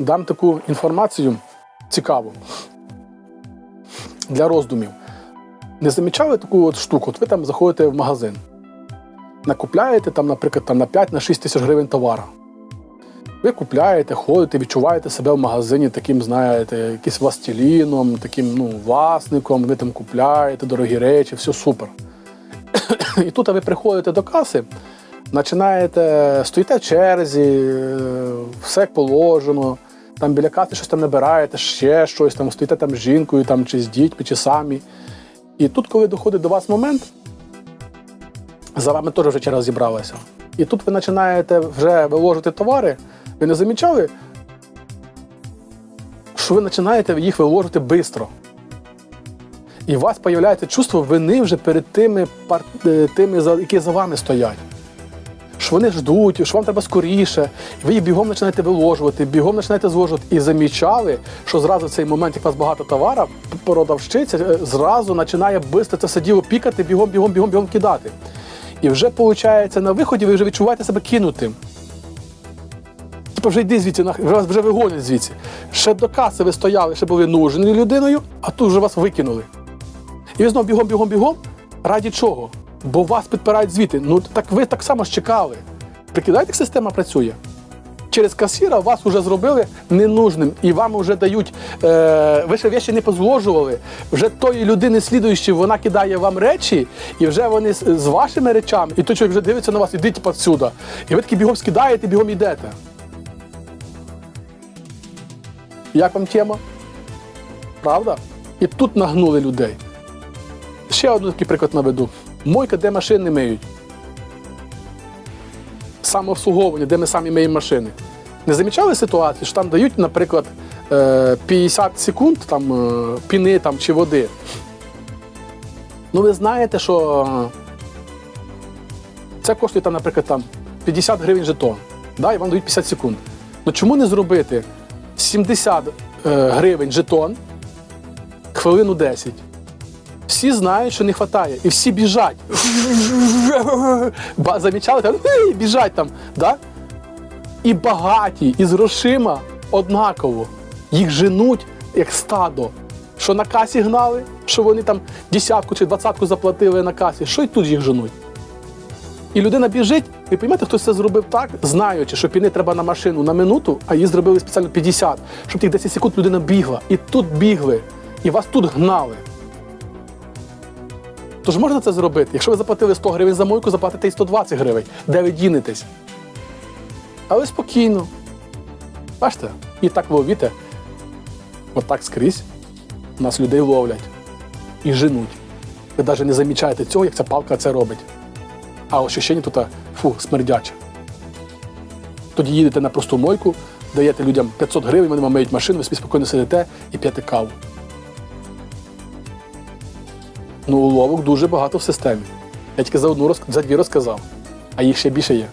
дам таку інформацію цікаву для роздумів. Не замічали таку от штуку? От ви там заходите в магазин, накупляєте там, наприклад, там, на 5-6 тисяч гривень товара. Ви купляєте, ходите, відчуваєте себе в магазині таким, знаєте, якийсь властеліном, таким ну, власником, ви там купляєте дорогі речі, все супер. І тут ви приходите до каси, починаєте, стоїте в черзі, е, все положено, там біля каси щось там набираєте, ще щось, там стоїте там з жінкою, там, чи з дітьми, чи самі. І тут, коли доходить до вас момент, за вами теж вже черга зібралася. І тут ви починаєте вже виложити товари, ви не замічали, що ви починаєте їх виложити швидко. І у вас з'являється чувство вини вже перед тими, е, тими, які за вами стоять. Що вони ждуть, що вам треба скоріше, ви їх бігом починаєте виложувати, бігом починаєте зложувати. І замічали, що зразу в цей момент, як у вас багато товару, продавщиця е, зразу починає швидко це все діло пікати, бігом, бігом, бігом, бігом кидати. І вже виходить, на виході ви вже відчуваєте себе кинутим. Типу, вже йди звідси, вас вже вигонять звідси. Ще до каси ви стояли, ще були нужні людиною, а тут вже вас викинули. І ви знову бігом, бігом, бігом. Раді чого? Бо вас підпирають звідти. Ну так ви так само ж чекали. Прикидаєте, як система працює? Через касіра вас вже зробили ненужним, і вам вже дають. Е, ви ще вещі не позложували. Вже тої людини слідуючої, вона кидає вам речі, і вже вони з, з вашими речами, і той чоловік вже дивиться на вас, ідіть повсюди. І ви такі бігом скидаєте, бігом йдете. Як вам тема? Правда? І тут нагнули людей. Ще один такий приклад наведу. Мойка, де машини миють. Самообслуговування, де ми самі миємо машини. Не замічали ситуацію, що там дають, наприклад, е, 50 секунд там, е, піни там, чи води. Ну, ви знаєте, що е, це коштує, там, наприклад, там, 50 гривень жетон. Да, і вам дають 50 секунд. Ну чому не зробити 70 е, гривень жетон, хвилину 10? Всі знають, що не вистачає, і всі біжать. Замічали, там, біжать там. Да? І багаті, і з грошима однаково. Їх женуть як стадо. Що на касі гнали, що вони там десятку чи двадцятку заплатили на касі, що й тут їх женуть. І людина біжить, ви розумієте, хтось це зробив так, знаючи, що піни треба на машину на минуту, а її зробили спеціально 50, щоб тих 10 секунд людина бігла. І тут бігли, і вас тут гнали. Тож можна це зробити? Якщо ви заплатили 100 гривень за мойку, заплатите і 120 гривень. Де ви дінетесь? Але спокійно. Бачите? І так ловіте. Отак скрізь нас людей ловлять і женуть. Ви навіть не замічаєте цього, як ця палка це робить. А ощущення тут фу, смердяче. Тоді їдете на просту мойку, даєте людям 500 гривень, вони вам миють машину, ви спокійно сидите і п'єте каву. Ну, уловок дуже багато в системі. Я тільки за одну за дві розказав, а їх ще більше є.